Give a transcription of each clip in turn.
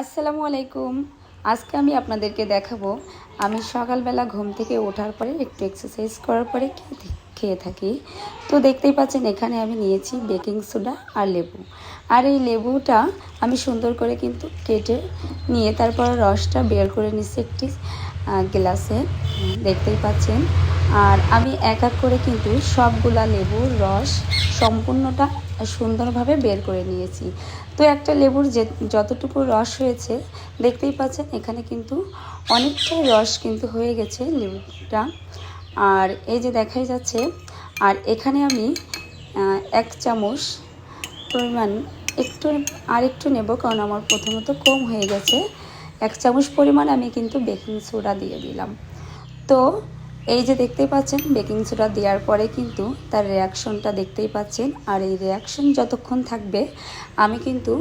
আসসালামু আলাইকুম। আজকে আমি আপনাদেরকে দেখাবো, আমি সকালবেলা ঘুম থেকে ওঠার পরে একটু এক্সারসাইজ করার পরে খেয়ে খেয়ে থাকি। তো দেখতেই পাচ্ছেন এখানে আমি নিয়েছি বেকিং সোডা আর লেবু। আর এই লেবুটা আমি সুন্দর করে কিন্তু কেটে নিয়ে তারপর রসটা বের করে নিচ্ছি একটি গ্লাসে। দেখতেই পাচ্ছেন আর আমি এক এক করে কিন্তু সবগুলা লেবুর রস সম্পূর্ণটা সুন্দরভাবে বের করে নিয়েছি। তো একটা লেবুর যে যতটুকু রস হয়েছে, দেখতেই পাচ্ছেন এখানে কিন্তু অনেকটাই রস কিন্তু হয়ে গেছে লেবুটা। আর এই যে দেখাই যাচ্ছে, আর এখানে আমি এক চামচ পরিমাণ একটু আর একটু নেব কারণ আমার প্রথমত কম হয়ে গেছে। এক চামচ পরিমাণ আমি কিন্তু বেকিং সোডা দিয়ে দিলাম। তো এই যে দেখতেই পাচ্ছেন বেকিং সোডা দেওয়ার পরে কিন্তু তার রিয়াকশনটা দেখতেই পাচ্ছেন। আর এই রিয়াকশন যতক্ষণ থাকবে, আমি কিন্তু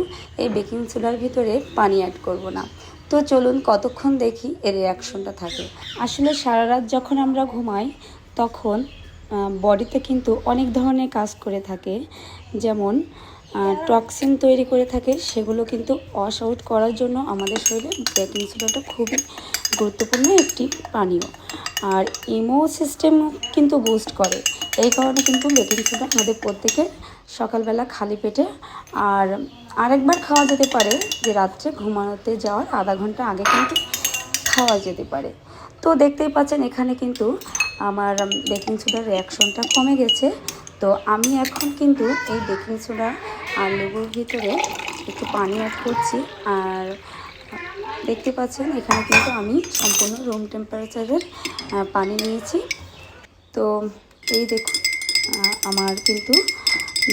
এই বেকিং সোডার ভিতরে পানি অ্যাড করব না। তো চলুন কতক্ষণ দেখি এর রিয়াকশনটা থাকে। আসলে সারা রাত যখন আমরা ঘুমাই, তখন বডিতে কিন্তু অনেক ধরনের কাজ করে থাকে। যেমন টক্সিন তৈরি করে থাকে, সেগুলো কিন্তু ওয়াশ আউট করার জন্য আমাদের শরীরে বেকিং সোডাটা খুবই গুরুত্বপূর্ণ একটি পানীয়। আর ইমো সিস্টেম কিন্তু বুস্ট করে। এই কারণে কিন্তু বেকিং সোডা আমাদের প্রত্যেকের সকালবেলা খালি পেটে। আর আরেকবার খাওয়া যেতে পারে যে রাত্রে ঘুমানোতে যাওয়ার আধা ঘণ্টা আগে কিন্তু খাওয়া যেতে পারে। তো দেখতেই পাচ্ছেন এখানে কিন্তু আমার বেকিং সোডার রিয়াকশনটা কমে গেছে। তো আমি এখন কিন্তু এই বেকিং সোডা আর লেবুর ভিতরে একটু পানি অ্যাড করছি। আর দেখতে পাচ্ছেন, এখানে কিন্তু আমি সম্পূর্ণ রুম টেম্পারেচারের পানি নিয়েছি। তো এই দেখুন আমার কিন্তু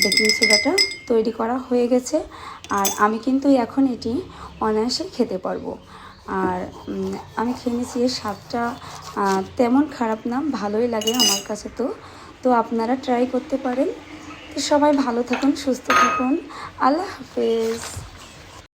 বেকিং সোডাটা তৈরি করা হয়ে গেছে। আর আমি কিন্তু এখন এটি অনায়াসে খেতে পারব। আর আমি খেয়ে নিয়েছি, এর স্বাদটা তেমন খারাপ না, ভালোই লাগে আমার কাছে তো। তো আপনারা ট্রাই করতে পারেন। তো সবাই ভালো থাকুন, সুস্থ থাকুন। আল্লাহ হাফেজ।